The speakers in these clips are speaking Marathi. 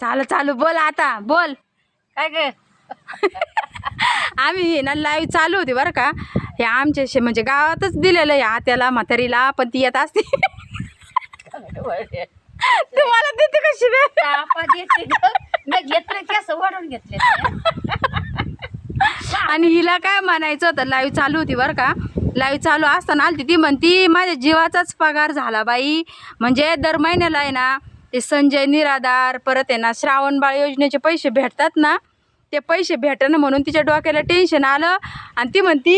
चालू चालू बोल आता बोल. काय ग? आम्ही ना लाईव्ह चालू होती बरं का. हे आमच्या म्हणजे गावातच दिलेलं आहे आत्याला म्हातारीला पण ती येत असते. तुम्हाला देते कशी रे घेतले केस वाढून घेतले आणि हिला काय म्हणायचं होतं लाईव्ह चालू होती बरं का. लाईव्ह चालू असताना आलती ती म्हणती माझ्या जीवाचाच पगार झाला बाई. म्हणजे दर महिन्याला आहे ना ते संजय निराधार परत आहे ना श्रावण बाळ योजनेचे पैसे भेटतात ना ते पैसे भेटणं म्हणून तिच्या डोक्याला टेन्शन आलं आणि ती म्हणती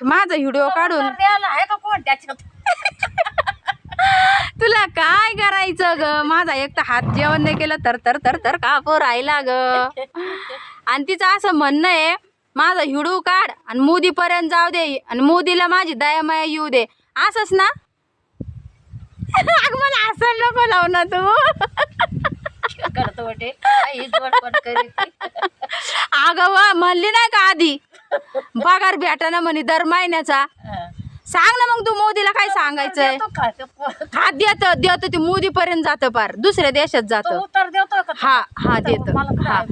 माझा व्हिडिओ काढून. द्यायला आहे का कोण त्याच्यात तुला काय करायचं ग? माझा एक तर हात जेवण नाही केलं तर तर तर तर कापू राहिला ग? आणि तिचं असं म्हणणं आहे माझा हिडू काढ आणि मोदीपर्यंत जाऊ दे आणि मोदीला माझी दयामाया येऊ दे. असंच ना? मला असं नको लावू ना तू. करतो वाटे अगं वा म्हणली नाही का आधी? पगार भेटाना म्हणे दर महिन्याचा. सांग ना मग तू मोदीला काय सांगायचंय? हा देत देत ते मोदीपर्यंत जातं पार. दुसऱ्या देशात तो जातं. उत्तर देतो का हा हा देत. हा?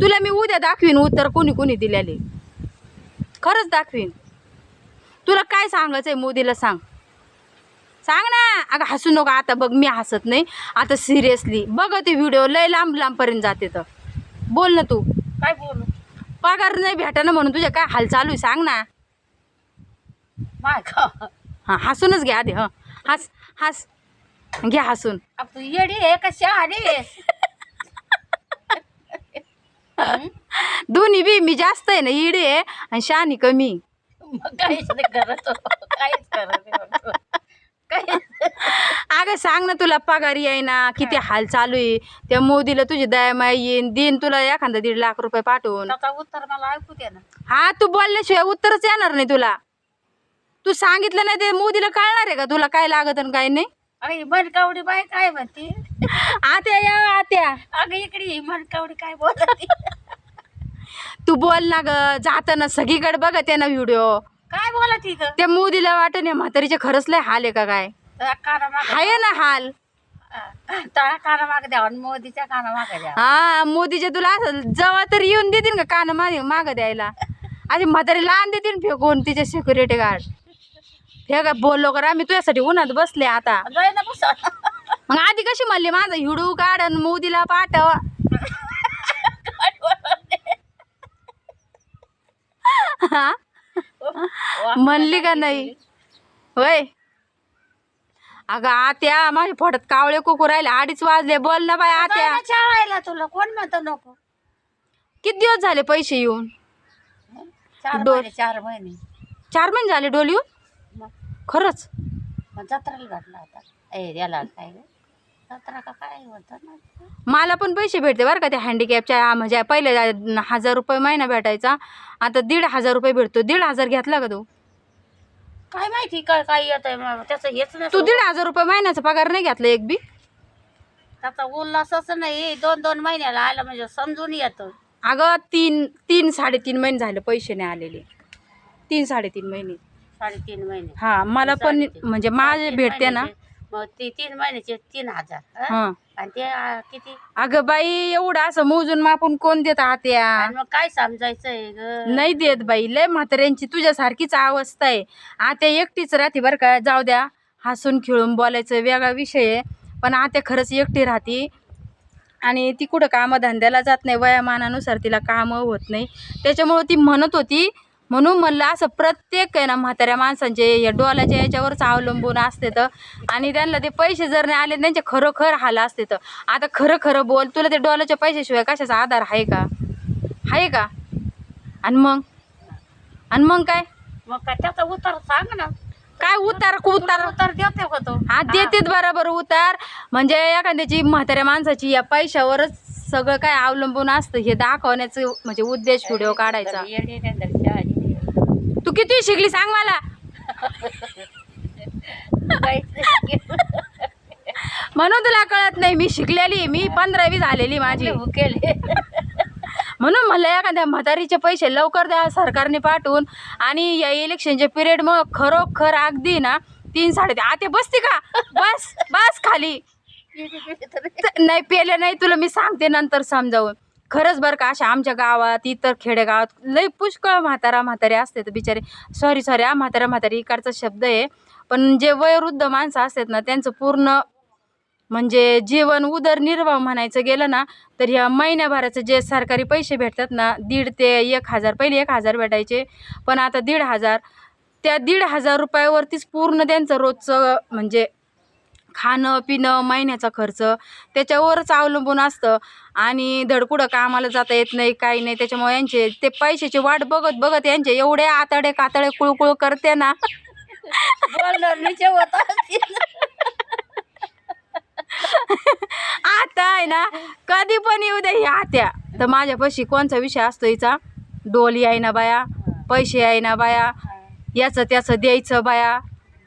तुला मी उद्या दाखवीन उत्तर कोणी कोणी दिलेले. खरंच दाखवीन. तुला काय सांगायचंय मोदीला सांग. सांग ना. अगं हसू नको आता बघ मी हसत नाही. आता सिरियसली बघ ते व्हिडिओ लय लांब लांबपर्यंत जाते तर. बोल ना तू. काय बोलू? पगार नाही भेटाना म्हणून तुझ्या काय हाल चालू आहे सांग ना. माय का हां हसूनच घ्या आधी हं. हस हस. घ्या हसून. अब तू येडी आहे का शहाणी आहे? दोन्ही बी मी जास्त आहे ना इडे आहे आणि शानी कमी. मग काहीच नाही करत. हो. काहीच करत नाही अगं सांग ना तुला पगार ना किती हाल चालू आहे. त्या मोदीला तुझी दयामाय येईन देईन तुला एखादा दीड लाख रुपये पाठवून. त्याचा उत्तर मला ऐकू दे ना. हा तू बोलल्याशिवाय उत्तरच येणार नाही तुला. तू सांगितलं नाही ते मोदीला कळणार आहे का तुला काय लागत आणि काय नाही? अरे मनकावडी बाय काय म्हणते? आत्या या आत्या. अगं इकडे मनकावडी काय बोलते? तू बोल ना ग जाताना सगळीकडे बघत आहे ना व्हिडिओ काय बोलत ग त्या मोदीला वाटत नाही म्हातारीचे खरंच लय हाल आहे का काय? आहे ना हाल. त्या काना माग द्यावा आणि मोदीच्या काना माग द्यावा हा मोदीचे तुला असं जवळ तर येऊन देतील का कान मागे माग द्यायला? अशी म्हातारी लहान देतील फेकून तिचे सिक्युरिटी गार्ड फेका बोललो करा मी तुझ्यासाठी उन्हात बसले आता. जाय ना बसा. मग आधी कशी म्हणली माझा हिडू काढ आणि मोदीला पाठव. हा? म्हणली का नाही? होय. अगं आत्या माझ्या फोटात कावळे कुकू राहिले अडीच वाजले. बोल ना बाय आत्या. ना चाळायला तुला. कोण म्हणतो नको? किती दिवस झाले पैसे येऊन? चार दोन. महिने चार महिने. चार महिने झाले डोल येऊन? मग? खरंच? मग जत्रेला घातला होता. ए याला काय ग? जत्रा का काय होतं ना? मला पण पैसे भेटते बरं का त्या हँडिकॅपच्या म्हणजे पहिले हजार रुपये महिना भेटायचा. आता दीड हजार रुपये भेटतो. दीड हजार घेतला का तू? काय माहिती काय काय येत आहे त्याचं हेच तू नाही दीड हजार रुपये महिन्याचा पगार नाही घेतला एक बी? त्याचा उल्हासच नाही. दोन दोन महिन्याला आलं म्हणजे समजून येतं. अगं तीन तीन साडेतीन महिने झाले पैसे नाही आलेले. तीन साडेतीन महिने. साडेतीन महिने. हा मला पण साडेतीन. म्हणजे माझे भेटते ना. महिन्याचे- मग ते तीन महिन्याचे तीन हजार. हं? हा. आणि ते आ, किती? अगं बाई एवढं असं मोजून मापून कोण देत आत्या? आणि मग काय समजायचंय ग? नाही देत बाई लय म्हाताऱ्यांची तुझ्यासारखीच अवस्था आहे. आता एकटीच राहते बरं का जाऊ द्या. हसून खेळून बोलायचं वेगळा विषय आहे. पण आता खरंच एकटी राहते. आणि ती कुठं कामधंद्याला जात नाही वयामानानुसार तिला कामं होत नाही. त्याच्यामुळं ती म्हणत होती म्हणून म्हणलं असं प्रत्येक आहे ना म्हाताऱ्या माणसांचे या डोलाच्या याच्यावरच अवलंबून असते तर. आणि त्यांना ते पैसे जर नाही आले त्यांचे खरोखर हाल असते तर. आता खरं खरं बोल तुला ते डोलाच्या पैशाशिवाय कशाचा आधार आहे का? आहे का? आणि मग? आणि मग काय? मग काय त्याचा उतार सांग ना. काय उतार उतार? उतार देते का तो हा. देतेत बरोबर उतार. म्हणजे एखाद्याची म्हाताऱ्या माणसाची या पैशावरच सगळं काय अवलंबून असतं हे दाखवण्याचं म्हणजे उद्देश व्हिडिओ काढायचा येडी नाही तर शहाणी नाही. तू किती शिकली सांग मला. म्हणून तुला कळत नाही मी शिकलेली मी पंधरावी झालेली माझी. भुकेले म्हणून म्हणलं एखाद्या म्हातारीचे पैसे लवकर द्या सरकारने पाठवून. आणि या इलेक्शनच्या पिरियडमुळं खरोखर अगदी ना तीन साडे आता बसते का? बस बस खाली. नाही पेले नाही तुला मी सांगते नंतर समजावून. खरंच बरं का अशा आमच्या गावात इतर खेडेगावात लई पुष्कळ म्हातारा म्हातारे असते तर बिचारे. सॉरी सॉरी हा म्हातारा म्हातारी इकडचा शब्द आहे. पण जे वयोवृद्ध माणसं असतात ना त्यांचं पूर्ण म्हणजे जीवन उदरनिर्वाह म्हणायचं गेलं ना तर ह्या महिन्याभराचे जे सरकारी पैसे भेटतात ना दीड ते एक हजार पहिले एक हजार भेटायचे. पण आता दीड हजार त्या दीड हजार रुपयावरतीच पूर्ण त्यांचं रोजचं म्हणजे खाणं पिणं महिन्याचा खर्च त्याच्यावरच अवलंबून असतं. आणि धडकुडं कामाला जाता येत नाही काही नाही. त्याच्यामुळे यांचे ते पैशाची वाट बघत बघत यांचे एवढे आतडे कातडे कुळकुळ करते ना. आता आहे ना कधी पण येऊ दे आत्या. तर माझ्यापाशी कोणचा विषय असतो हिचा? डोल ना बाया पैसे ना बाया याचं त्याचं द्यायचं बाया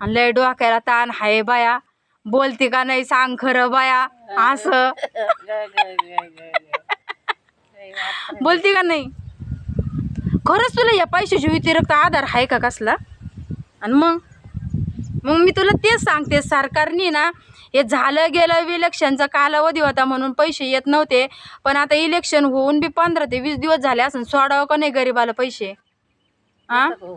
आणि लय डोक्याला ताण हाय बाया. बोलते का नाही सांग खरं बाया असं. बोलते का नाही? खरंच तुला या पैशाच्या व्यतिरिक्त आधार आहे का कसला? आणि मग? मग मी तुला तेच सांगते सरकारने ना हे झालं गेलं इलेक्शनचा कालावधी होता म्हणून पैसे येत नव्हते पण आता इलेक्शन होऊन बी पंधरा ते वीस दिवस झाले असं सोडावं का नाही गरीबाला पैसे? हां तो.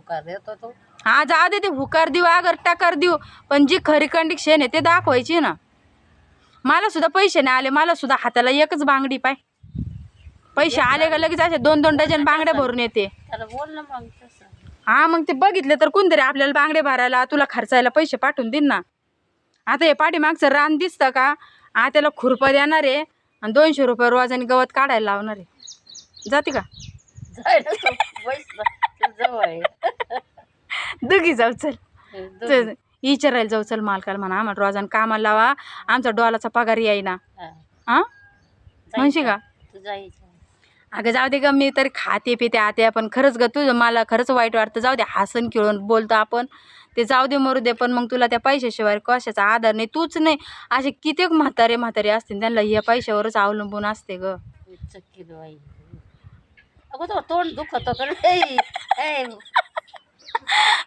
हा जाऊ दे ते हुकार देऊ अगर टाकार देऊ. पण जी खरी कंडिशन आहे ते दाखवायची ना. मला सुद्धा पैसे नाही आले मला सुद्धा हाताला एकच बांगडी पाय. पैसे आले का लगेच असे दोन दोन डझन बांगड्या भरून येते. बोल ना मग हा मग ते बघितलं तर कोणतरी आपल्याला बांगडे भरायला तुला खर्चायला पैसे पाठवून देईन ना. आता हे पाठीमागचं रान दिसतं का? हा त्याला खुरपं देणार आहे. आणि दोनशे रुपये रोजाने गवत काढायला लावणार आहे. जाते का? जवळ दुघी जाऊ चल. विचारायला जाऊ चल मालकाला म्हणा. आम्हाला रोजानं कामाला लावा. आमचा डॉलाचा पगार येईना. हा. हां. म्हणशी का? अगं जाऊ दे ग मी तरी खाते पिते आते पण खरंच ग तुझं मला खरंच वाईट वाटतं. जाऊ दे हसन खेळून बोलतो आपण. ते जाऊ दे मरू दे पण मग तुला त्या पैशाशिवाय कशाचा आधार नाही. तूच नाही असे कित्येक म्हातारे म्हातारे असतील. त्यांना या पैशावरच अवलंबून असते ग. चक्की बाई. अगं तो तोंड दुखत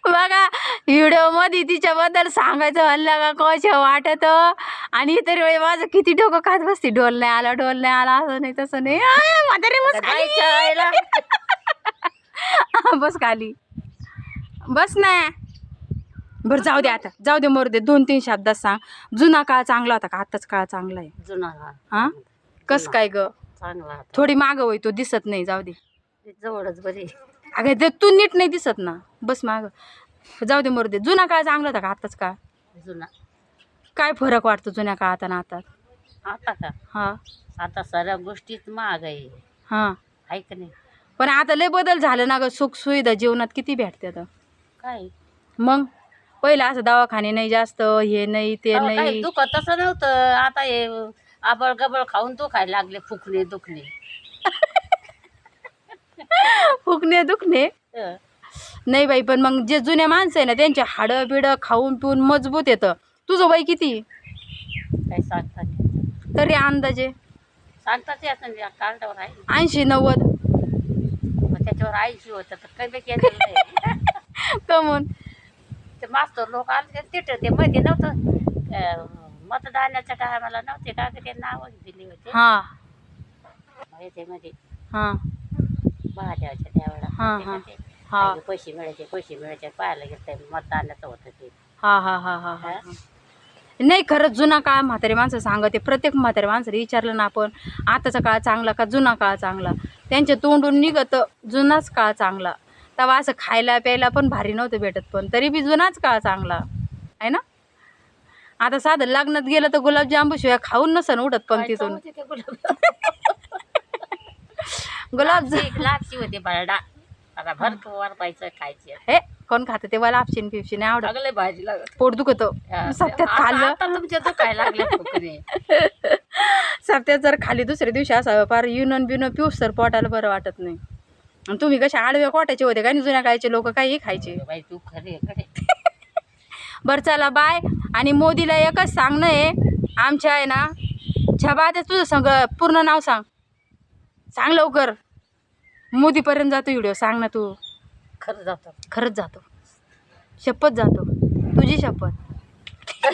बघा व्हिडिओमध्ये तिच्याबद्दल सांगायचं म्हणलं का कसं वाटत? आणि इतर वेळी माझं किती डोकं खात बसते. डोल नाही आला डोल नाही आला असं नाही तसं नाही. आय, म्हातारे बस खाली. बस खाली. बस ना. बरं जाऊ दे आता. जाऊ दे मरू दे. दोन तीन शब्दात सांग. जुना काळ चांगला होता का? आताच काळ चांगला आहे. जुना हा? हा कस काय ग? चांगला होता. थोडी मागं होई तो दिसत नाही. जाऊ दे. जवळच बरी अगं ते तू नीट नाही दिसत ना बस माग. जाऊ दे मरू दे. जुना काळ चांगला होता का आताच काळ? जुना. काय फरक वाटतो जुन्या काळात आणि आता आता का? हा. आता सगळ्या गोष्टीत महाग आहे. हा. आहे का नाही? पण आता लय बदल झालं ना ग. सुख सुविधा जीवनात किती भेटते आता? काय? मग? पहिलं असं दवाखाने नाही जास्त हे नाही ते काही नाही. दुखत तसं नव्हतं. आता हे आबळ गबळ खाऊन तो खायला लागले फुकणे दुखणे. फुकणे दुखणे. हं. नाही बाई पण मग जे जुन्या माणसं आहे ना त्यांचे हाडं बिडं खाऊन पिऊन मजबूत येतं. तुझं वय किती? काही सांगता नाही तरी अंदाजे. कार्डावर आहे. ऐंशी नव्वद. मग त्याच्यावर आईशी होतं तर काही केलेलं नाही. कमून. ते मास्तर लोक आले ते तिथं ते मध्ये नव्हतं. अं, मतदानाच्या टायमाला नव्हते का ते नाव दिली होते. हां. याच्यामध्ये हां. महादेवाच्या हा, हा. हा. पैसे मिळायचे पैसे मिळायचे पाहायला गेलं मतदानाचं होतं ते. हा हा हा हा हा. नाही खरंच जुना काळ म्हातारे माणसं सांगते. प्रत्येक म्हातारे माणसाला विचारलं ना आपण आताचा काळ चांगला का जुना काळ चांगला? त्यांच्या तोंडून निघतं जुनाच काळ चांगला. तेव्हा असं खायला प्यायला पण भारी नव्हतं भेटत पण तरी बी जुनाच काळ चांगला. आहे ना? आता साधं लग्नात गेलं तर गुलाबजांबू शिवाय खाऊन नसन उठत पण काय तिथून. चव होती ते गुलाब गुलाब लापशी होती बरडा आता भरपूर वारपायचं खायचे. हे कोण खातं तेव्हा लापशीन फिपशी नाही आवडत. लागले भाजी लागत. पोट दुखतं. सप्त्यात खाल्लं. तुमच्या दुखायला लागले फुकणे सप्त्यात जर खाली दुसऱ्या दिवशी असावं फार युनन बिनं पिऊस तर पोटाला बरं वाटत नाही. आणि तुम्ही कसे आडवे कोट्याचे होते का नाही जुन्या काळचे लोक काही खायचे. बाई तू खरे खरे. बरं चला बाय. आणि मोदीला एकच सांगणं आहे. आमच्या आहे ना छबा ते तुझं सांग पूर्ण नाव सांग. सांग लवकर. मोदीपर्यंत जातो व्हिडिओ सांग ना तू. खरं जातं. खरंच जातो. शपथ जातो. तुझी शपथ.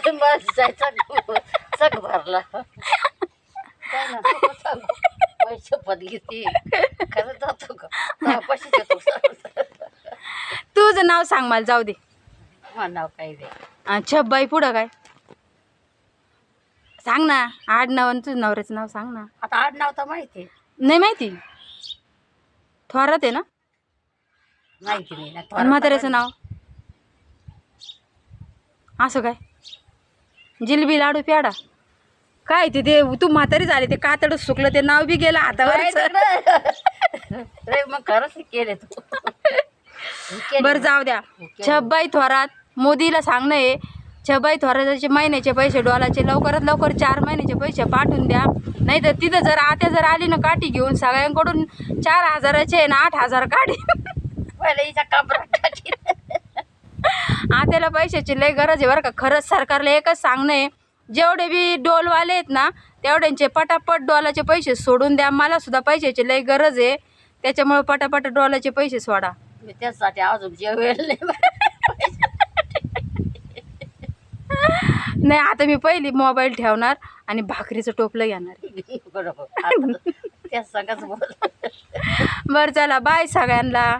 बस जायचं सग. भरला. काय ना, नको सांगू. बाई शपथ घेते. खरंच जातो का? येतो तुझं नाव सांग मला जाऊ दे. मला नाव काय दे छब्बाई पुढं काय? सांग ना आडनाव आणि तुझं नवऱ्याचं नाव सांग ना. आता आडनाव तर माहिती नाही माहिती. थोरात आहे ना? माहिती नाही ना आणि म्हाताऱ्याचं नाव? असं काय? जिलबी लाडू प्याडा? काय ते? ते तू म्हातारी झाली ते कातड सुकलं ते नाव बी गेलं हातावर रे मग खरंच केले तू. बरं. जाऊ द्या. छब्बाई थोरात मोदीला सांगणं आहे छब्बाई थोराताचे महिन्याचे पैसे डॉलाचे लवकरात लवकर चार महिन्याचे पैसे पाठवून द्या. नाही तर तिथं जर आत्या जर आली ना काठी घेऊन सगळ्यांकडून चार हजाराचे ना आठ हजार काढी. पहिला हिच्या कपड्यात आत्याला पैशाची लय गरज आहे बरं का. खरंच सरकारला एकच सांगणं आहे जेवढे बी डोलवाले आहेत ना तेवढ्यांचे पटापट डॉलाचे पैसे सोडून द्या. मला सुद्धा पैशाची लय गरज आहे. त्याच्यामुळे पटापट डॉलाचे पैसे सोडा. मी त्यासाठी अजून जेवेल नाही आता मी पहिली मोबाईल ठेवणार. आणि भाकरीचं टोपलं घेणार बरोबर. त्या सगळंच बोल बरं चला. बाय सगळ्यांना.